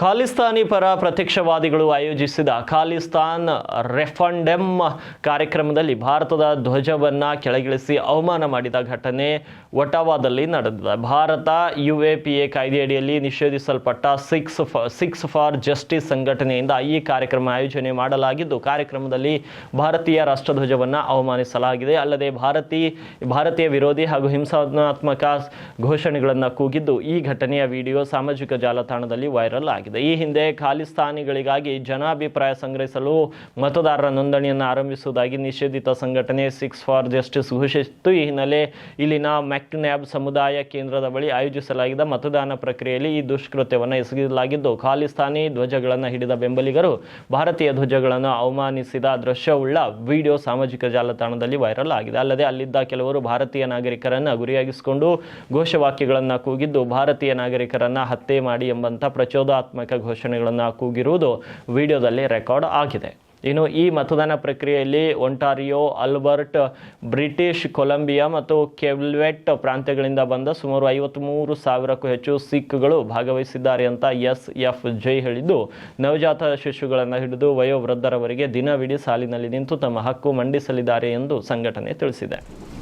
ಖಾಲಿಸ್ತಾನಿ ಪರ ಪ್ರತ್ಯಕ್ಷವಾದಿಗಳು ಆಯೋಜಿಸಿದ ಖಾಲಿಸ್ತಾನ್ ರೆಫಂಡೆಮ್ ಕಾರ್ಯಕ್ರಮದಲ್ಲಿ ಭಾರತದ ಧ್ವಜವನ್ನು ಕೆಳಗಿಳಿಸಿ ಅವಮಾನ ಮಾಡಿದ ಘಟನೆ ಒಟಾವಾದಲ್ಲಿ ನಡೆದಿದೆ. Bharat U A P A ಕಾಯ್ದೆಯಡಿಯಲ್ಲಿ ನಿಷೇಧಿಸಲ್ಪಟ್ಟ ಸಿಕ್ಸ್ ಸಿಕ್ಸ್ ಫಾರ್ ಜಸ್ಟಿಸ್ ಸಂಘಟನೆಯಿಂದ ಈ ಕಾರ್ಯಕ್ರಮ ಆಯೋಜನೆ ಮಾಡಲಾಗಿದ್ದು, ಕಾರ್ಯಕ್ರಮದಲ್ಲಿ ಭಾರತೀಯ ರಾಷ್ಟ್ರಧ್ವಜವನ್ನು ಅವಮಾನಿಸಲಾಗಿದೆ. ಅಲ್ಲದೆ ಭಾರತೀ, ಭಾರತೀಯ ವಿರೋಧಿ ಹಾಗೂ ಹಿಂಸಾತ್ಮಕ ಘೋಷಣೆಗಳನ್ನು ಕೂಗಿದ್ದು, ಈ ಘಟನೆಯ ವಿಡಿಯೋ ಸಾಮಾಜಿಕ ಜಾಲತಾಣದಲ್ಲಿ ವೈರಲ್ ಆಗಿದೆ. ಈ ಹಿಂದೆ ಖಾಲಿಸ್ತಾನಿಗಳಿಗಾಗಿ ಜನಾಭಿಪ್ರಾಯ ಸಂಗ್ರಹಿಸಲು ಮತದಾರರ ನೋಂದಣಿಯನ್ನು ಆರಂಭಿಸುವುದಾಗಿ ನಿಷೇಧಿತ ಸಂಘಟನೆ ಸಿಕ್ಸ್ ಫಾರ್ ಜಸ್ಟಿಸ್ ಘೋಷಿಸಿತ್ತು. ಈ ಹಿನ್ನೆಲೆ ಇಲ್ಲಿನ ಮ್ಯಾಕ್ನ್ಯಾಬ್ ಸಮುದಾಯ ಕೇಂದ್ರದ ಬಳಿ ಆಯೋಜಿಸಲಾಗಿದ್ದ ಮತದಾನ ಪ್ರಕ್ರಿಯೆಯಲ್ಲಿ ಈ ದುಷ್ಕೃತ್ಯವನ್ನು ಎಸಗಲಾಗಿದ್ದು ಖಾಲಿಸ್ತಾನಿ ಧ್ವಜಗಳನ್ನು ಹಿಡಿದ ಬೆಂಬಲಿಗರು ಭಾರತೀಯ ಧ್ವಜಗಳನ್ನು ಅವಮಾನಿಸಿದ ದೃಶ್ಯವುಳ್ಳ ವಿಡಿಯೋ ಸಾಮಾಜಿಕ ಜಾಲತಾಣದಲ್ಲಿ ವೈರಲ್ ಆಗಿದೆ. ಅಲ್ಲದೆ ಅಲ್ಲಿದ್ದ ಕೆಲವರು ಭಾರತೀಯ ನಾಗರಿಕರನ್ನು ಗುರಿಯಾಗಿಸಿಕೊಂಡು ಘೋಷವಾಕ್ಯಗಳನ್ನು ಕೂಗಿದ್ದು, ಭಾರತೀಯ ನಾಗರಿಕರನ್ನು ಹತ್ಯೆ ಮಾಡಿ ಎಂಬಂಥ ಪ್ರಚೋದಾತ್ಮಕ ಘೋಷಣೆಗಳನ್ನು ಕೂಗಿರುವುದು ವಿಡಿಯೋದಲ್ಲಿ ರೆಕಾರ್ಡ್ ಆಗಿದೆ. ಇನ್ನು ಈ ಮತದಾನ ಪ್ರಕ್ರಿಯೆಯಲ್ಲಿ ಒಂಟಾರಿಯೋ ಅಲ್ಬರ್ಟ್ ಬ್ರಿಟಿಷ್ ಕೊಲಂಬಿಯಾ ಮತ್ತು ಕೆವ್ಲೆಟ್ ಪ್ರಾಂತ್ಯಗಳಿಂದ ಬಂದ ಸುಮಾರು ಐವತ್ತ್ಮೂರು ಸಾವಿರಕ್ಕೂ ಹೆಚ್ಚು ಸಿಖ್ಗಳು ಭಾಗವಹಿಸಿದ್ದಾರೆ ಅಂತ ಎಸ್ ಎಫ್ ಜೈ ಹೇಳಿದ್ದು, ನವಜಾತ ಶಿಶುಗಳನ್ನು ಹಿಡಿದು ವಯೋವೃದ್ಧರವರೆಗೆ ದಿನವಿಡೀ ಸಾಲಿನಲ್ಲಿ ನಿಂತು ತಮ್ಮ ಹಕ್ಕು ಮಂಡಿಸಲಿದ್ದಾರೆ ಎಂದು ಸಂಘಟನೆ ತಿಳಿಸಿದೆ.